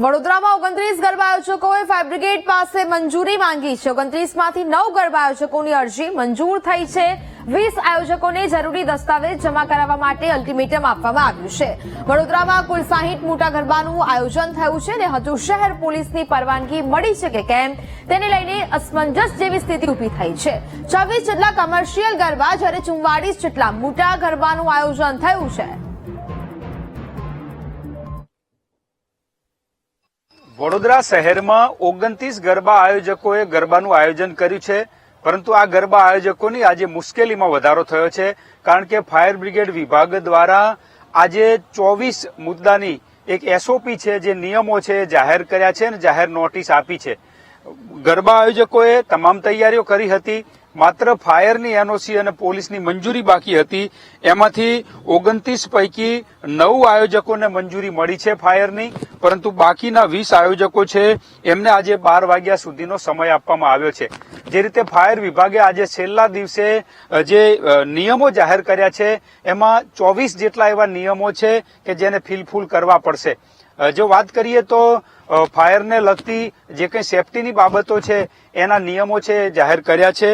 વડોદરામાં ઓગણત્રીસ ગરબા આયોજકોએ ફાયર પાસે મંજૂરી માંગી છે. ઓગણત્રીસમાંથી નવ ગરબા આયોજકોની અરજી મંજૂર થઈ છે. વીસ આયોજકોને જરૂરી દસ્તાવેજ જમા કરાવવા માટે અલ્ટિમેટમ આપવામાં આવ્યું છે. વડોદરામાં કુલ સાહીઠ મોટા ગરબાનું આયોજન થયું છે અને હજુ શહેર પોલીસની પરવાનગી મળી છે કે કેમ? તેને લઈને અસમંજસ જેવી સ્થિતિ ઊભી થઈ છે. છવ્વીસ જેટલા કમર્શિયલ ગરબા જ્યારે ચુમ્વાળીસ જેટલા મોટા ગરબાનું આયોજન થયું છે. વડોદરા શહેરમાં ઓગણત્રીસ ગરબા આયોજકોએ ગરબાનું આયોજન કર્યું છે. પરંતુ આ ગરબા આયોજકોની આજે મુશ્કેલીમાં વધારો થયો છે, કારણ કે ફાયર બ્રિગેડ વિભાગ દ્વારા આજે ચોવીસ મુદ્દાની એક એસઓપી છે, જે નિયમો છે જાહેર કર્યા છે અને જાહેર નોટિસ આપી છે. ગરબા આયોજકોએ તમામ તૈયારીઓ કરી હતી. માત્ર ફાયરની એનઓસી અને પોલીસની મંજૂરી બાકી હતી. એમાંથી ઓગણત્રીસ પૈકી નવ આયોજકોને મંજૂરી મળી છે ફાયરની, પરંતુ બાકીના વીસ આયોજકો છે, એમને આજે બાર વાગ્યા સુધીનો સમય આપવામાં આવ્યો છે. જે રીતે ફાયર વિભાગે આજે છેલ્લા દિવસે જે નિયમો જાહેર કર્યા છે, એમાં ચોવીસ જેટલા એવા નિયમો છે કે જેને ફિલફૂલ કરવા પડશે. જો વાત કરીએ તો ફાયરને લગતી જે કંઈ સેફટીની બાબતો છે, એના નિયમો છે, જાહેર કર્યા છે.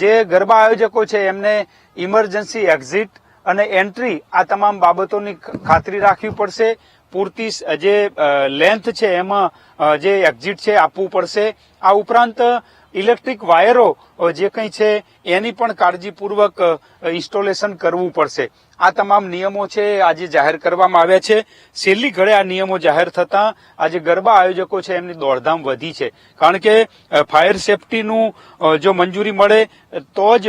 જે ગરબા આયોજકો છે, એમને ઇમરજન્સી એક્ઝિટ અને એન્ટ્રી આ તમામ બાબતોની ખાતરી રાખવી પડશે. પૂરતી જે લેન્થ છે, એમાં જે એક્ઝિટ છે, આપવું પડશે. આ ઉપરાંત ઇલેક્ટ્રિક વાયરો જે કંઈ છે, એની પણ કાળજીપૂર્વક ઇન્સ્ટોલેશન કરવું પડશે. આ તમામ નિયમો છે, આજે જાહેર કરવામાં આવ્યા છે. છેલ્લી ઘડે આ નિયમો જાહેર થતાં આજે ગરબા આયોજકો છે, એમની દોડધામ વધી છે. કારણ કે ફાયર સેફટીનું જો મંજૂરી મળે, તો જ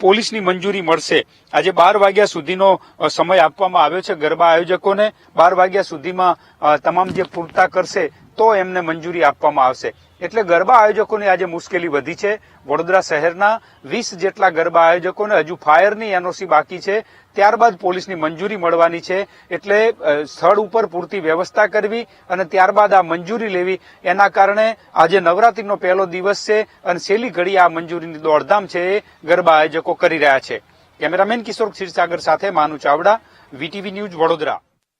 પોલીસની મંજૂરી મળશે. આજે બાર વાગ્યા સુધીનો સમય આપવામાં આવ્યો છે ગરબા આયોજકોને. બાર વાગ્યા સુધીમાં તમામ જે પૂરતા કરશે તો એમને મંજૂરી આપવામાં આવશે. એટલે ગરબા આયોજકોની આજે મુશ્કેલી વધી છે. વડોદરા શહેરના વીસ જેટલા ગરબા આયોજકોને હજુ ફાયરની એનઓસી બાકી છે. ત્યારબાદ પોલીસની મંજૂરી મળવાની છે. એટલે સ્થળ ઉપર પૂરતી વ્યવસ્થા કરવી અને ત્યારબાદ આ મંજૂરી લેવી, એના કારણે આજે નવરાત્રીનો પહેલો દિવસ છે અને છેલ્લી ઘડી આ મંજૂરીની દોડધામ છે એ ગરબા આયોજકો કરી રહ્યા છે. કેમેરામેન કિશોર ક્ષીરસાગર સાથે માનુ ચાવડા, વીટીવી ન્યૂઝ વડોદરા.